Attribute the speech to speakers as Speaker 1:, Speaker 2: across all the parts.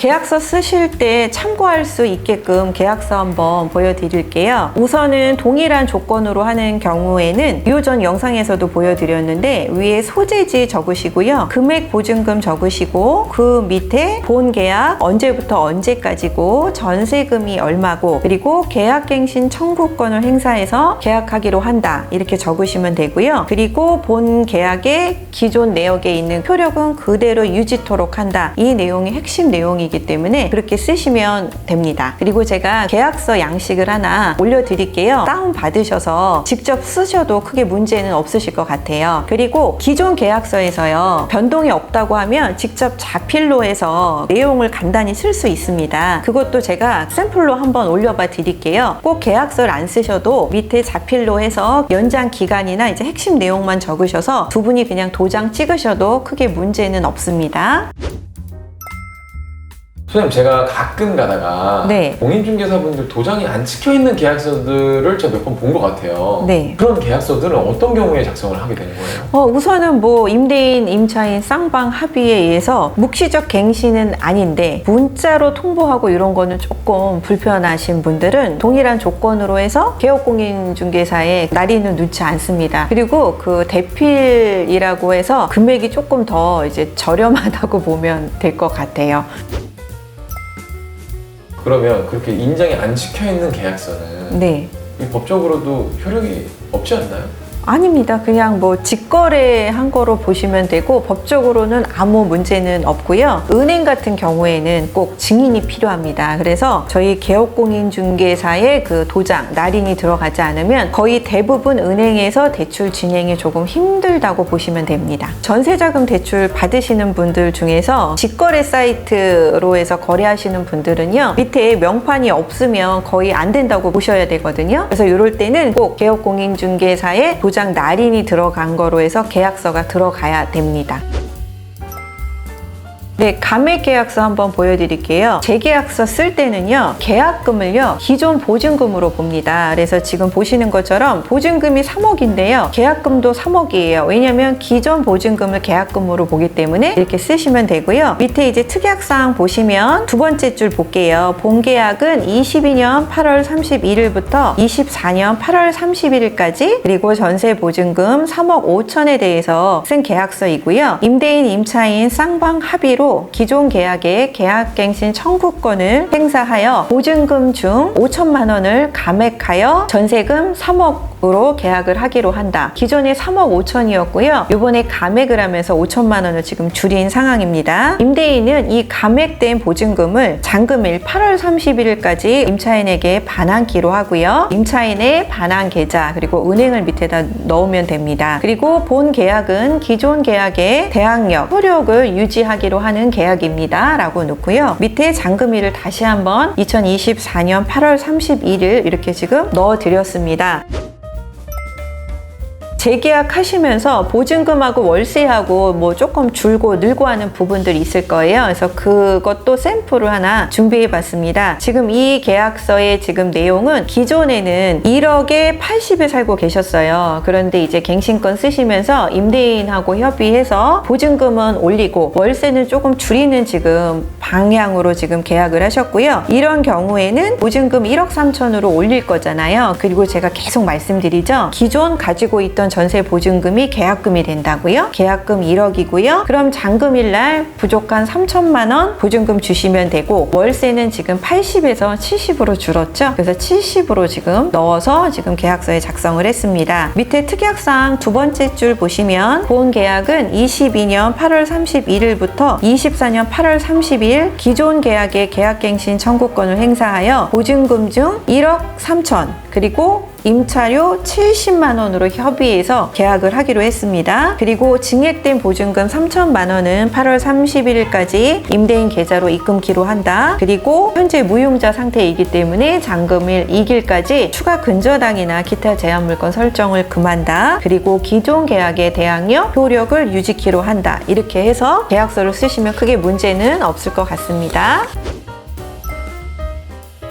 Speaker 1: 계약서 쓰실 때 참고할 수 있게끔 계약서 한번 보여드릴게요. 우선은 동일한 조건으로 하는 경우에는 유전 영상에서도 보여드렸는데 위에 소재지 적으시고요. 금액 보증금 적으시고 그 밑에 본 계약 언제부터 언제까지고 전세금이 얼마고 그리고 계약갱신 청구권을 행사해서 계약하기로 한다 이렇게 적으시면 되고요. 그리고 본 계약의 기존 내역에 있는 효력은 그대로 유지토록 한다. 이 내용이 핵심 내용이 기 때문에 그렇게 쓰시면 됩니다. 그리고 제가 계약서 양식을 하나 올려드릴게요. 다운 받으셔서 직접 쓰셔도 크게 문제는 없으실 것 같아요. 그리고 기존 계약서에서요 변동이 없다고 하면 직접 자필로 해서 내용을 간단히 쓸 수 있습니다. 그것도 제가 샘플로 한번 올려봐 드릴게요. 꼭 계약서를 안 쓰셔도 밑에 자필로 해서 연장 기간이나 이제 핵심 내용만 적으셔서 두 분이 그냥 도장 찍으셔도 크게 문제는 없습니다.
Speaker 2: 소장님 제가 가끔 가다가
Speaker 1: 네.
Speaker 2: 공인중개사분들 도장이 안 찍혀 있는 계약서들을 제가 몇 번 본 것 같아요.
Speaker 1: 네.
Speaker 2: 그런 계약서들은 어떤 경우에 작성을 하게 되는 거예요?
Speaker 1: 어, 우선은 뭐 임대인, 임차인 쌍방 합의에 의해서 묵시적 갱신은 아닌데 문자로 통보하고 이런 거는 조금 불편하신 분들은 동일한 조건으로 해서 개업공인중개사에 날인은 넣지 않습니다. 그리고 그 대필이라고 해서 금액이 조금 더 이제 저렴하다고 보면 될 것 같아요.
Speaker 2: 그러면 그렇게 인장이 안 찍혀 있는 계약서는
Speaker 1: 네.
Speaker 2: 이 법적으로도 효력이 없지 않나요?
Speaker 1: 아닙니다. 그냥 뭐 직거래 한 거로 보시면 되고 법적으로는 아무 문제는 없고요. 은행 같은 경우에는 꼭 증인이 필요합니다. 그래서 저희 개업공인중개사의 그 도장, 날인이 들어가지 않으면 거의 대부분 은행에서 대출 진행이 조금 힘들다고 보시면 됩니다. 전세자금 대출 받으시는 분들 중에서 직거래 사이트로 해서 거래하시는 분들은요. 밑에 명판이 없으면 거의 안 된다고 보셔야 되거든요. 그래서 이럴 때는 꼭 개업공인중개사의 도장 날인이 들어간 거로 해서 계약서가 들어가야 됩니다. 네, 감액 계약서 한번 보여드릴게요. 재계약서 쓸 때는요, 계약금을요, 기존 보증금으로 봅니다. 그래서 지금 보시는 것처럼 보증금이 3억인데요, 계약금도 3억이에요. 왜냐면 기존 보증금을 계약금으로 보기 때문에 이렇게 쓰시면 되고요. 밑에 이제 특약사항 보시면 두 번째 줄 볼게요. 본계약은 22년 8월 31일부터 24년 8월 31일까지 그리고 전세 보증금 3억 5천에 대해서 쓴 계약서이고요. 임대인, 임차인 쌍방 합의로 기존 계약의 계약갱신 청구권을 행사하여 보증금 중 5천만 원을 감액하여 전세금 3억으로 계약을 하기로 한다. 기존에 3억 5천이었고요. 이번에 감액을 하면서 5천만 원을 지금 줄인 상황입니다. 임대인은 이 감액된 보증금을 잔금일 8월 31일까지 임차인에게 반환기로 하고요. 임차인의 반환 계좌 그리고 은행을 밑에다 넣으면 됩니다. 그리고 본 계약은 기존 계약의 대항력, 효력을 유지하기로 하는 계약입니다. 라고 놓고요. 밑에 잔금일을 다시 한번 2024년 8월 31일 이렇게 지금 넣어 드렸습니다. 재계약하시면서 보증금하고 월세하고 뭐 조금 줄고 늘고 하는 부분들이 있을 거예요. 그래서 그것도 샘플을 하나 준비해 봤습니다. 지금 이 계약서의 지금 내용은 기존에는 1억에 80에 살고 계셨어요. 그런데 이제 갱신권 쓰시면서 임대인하고 협의해서 보증금은 올리고 월세는 조금 줄이는 지금 방향으로 지금 계약을 하셨고요. 이런 경우에는 보증금 1억 3천으로 올릴 거잖아요. 그리고 제가 계속 말씀드리죠. 기존 가지고 있던 전세 보증금이 계약금이 된다고요. 계약금 1억이고요. 그럼 잔금일 날 부족한 3천만 원 보증금 주시면 되고 월세는 지금 80에서 70으로 줄었죠. 그래서 70으로 지금 넣어서 지금 계약서에 작성을 했습니다. 밑에 특약사항 두 번째 줄 보시면 본 계약은 22년 8월 31일부터 24년 8월 30일 기존 계약의 계약갱신 청구권을 행사하여 보증금 중 1억 3천 그리고 임차료 70만 원으로 협의해서 계약을 하기로 했습니다. 그리고 증액된 보증금 3천만 원은 8월 31일까지 임대인 계좌로 입금키로 한다. 그리고 현재 무용자 상태이기 때문에 잔금일 2일까지 추가 근저당이나 기타 제한 물건 설정을 금한다. 그리고 기존 계약의 대항력 효력을 유지키로 한다. 이렇게 해서 계약서를 쓰시면 크게 문제는 없을 것 같습니다.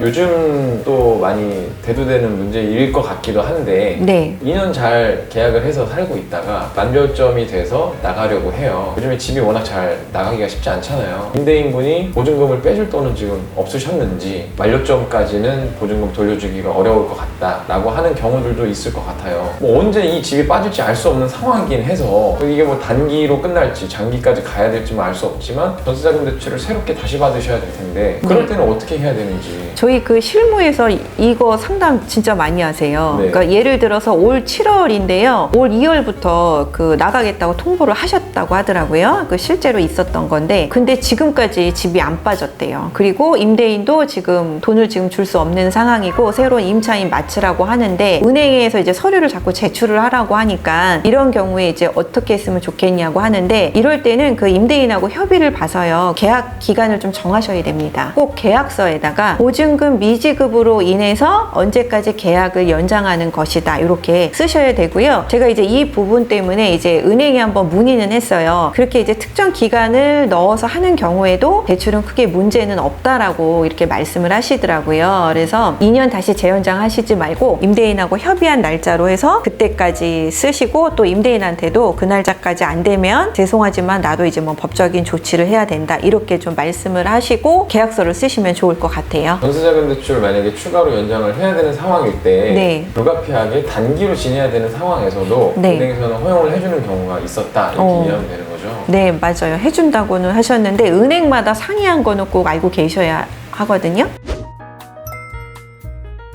Speaker 2: 요즘 또 많이 대두되는 문제일 것 같기도 한데
Speaker 1: 네.
Speaker 2: 2년 잘 계약을 해서 살고 있다가 만료점이 돼서 나가려고 해요. 요즘에 집이 워낙 잘 나가기가 쉽지 않잖아요. 임대인분이 보증금을 빼줄 돈은 지금 없으셨는지 만료점까지는 보증금 돌려주기가 어려울 것 같다라고 하는 경우들도 있을 것 같아요. 뭐 언제 이 집이 빠질지 알 수 없는 상황이긴 해서 이게 뭐 단기로 끝날지 장기까지 가야 될지는 알수 없지만 전세자금 대출을 새롭게 다시 받으셔야 될 텐데 그럴
Speaker 1: 네.
Speaker 2: 때는 어떻게 해야 되는지
Speaker 1: 저희 그 실무에서 이- 이거 상담 진짜 많이 하세요.
Speaker 2: 네.
Speaker 1: 그러니까 예를 들어서 올 7월인데요. 올 2월부터 그 나가겠다고 통보를 하셨다고 하더라고요. 그 실제로 있었던 건데. 근데 지금까지 집이 안 빠졌대요. 그리고 임대인도 지금 돈을 지금 줄 수 없는 상황이고 새로운 임차인 맞추라고 하는데 은행에서 이제 서류를 자꾸 제출을 하라고 하니까 이런 경우에 이제 어떻게 했으면 좋겠냐고 하는데 이럴 때는 그 임대인하고 협의를 봐서요. 계약 기간을 좀 정하셔야 됩니다. 꼭 계약서에다가 보증 금 미지급으로 인해서 언제까지 계약을 연장하는 것이다. 이렇게 쓰셔야 되고요. 제가 이제 이 부분 때문에 이제 은행에 한번 문의는 했어요. 그렇게 이제 특정 기간을 넣어서 하는 경우에도 대출은 크게 문제는 없다라고 이렇게 말씀을 하시더라고요. 그래서 2년 다시 재연장 하시지 말고 임대인하고 협의한 날짜로 해서 그때까지 쓰시고 또 임대인한테도 그 날짜까지 안 되면 죄송하지만 나도 이제 뭐 법적인 조치를 해야 된다. 이렇게 좀 말씀을 하시고 계약서를 쓰시면 좋을 것 같아요.
Speaker 2: 전세자금 대출 만약에 추가로 연장을 해야 되는 상황일 때
Speaker 1: 네.
Speaker 2: 불가피하게 단기로 지내야 되는 상황에서도
Speaker 1: 네.
Speaker 2: 은행에서는 허용을 해주는 경우가 있었다 이렇게
Speaker 1: 어.
Speaker 2: 이해하면 되는 거죠.
Speaker 1: 네, 맞아요. 해준다고는 하셨는데 은행마다 상이한 거는 꼭 알고 계셔야 하거든요.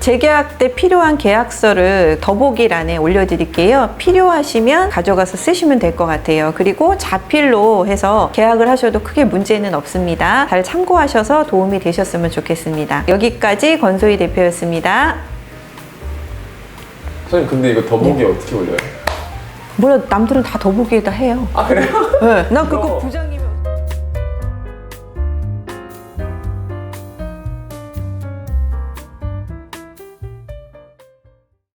Speaker 1: 재계약 때 필요한 계약서를 더보기란에 올려드릴게요. 필요하시면 가져가서 쓰시면 될 것 같아요. 그리고 자필로 해서 계약을 하셔도 크게 문제는 없습니다. 잘 참고하셔서 도움이 되셨으면 좋겠습니다. 여기까지 권소희 대표였습니다.
Speaker 2: 선생님 근데 이거 더보기
Speaker 1: 네.
Speaker 2: 어떻게 올려요?
Speaker 1: 몰라, 남들은 다 더보기에다 해요.
Speaker 2: 아 그래요?
Speaker 1: 네, 난 그거
Speaker 2: 그거
Speaker 1: 부장이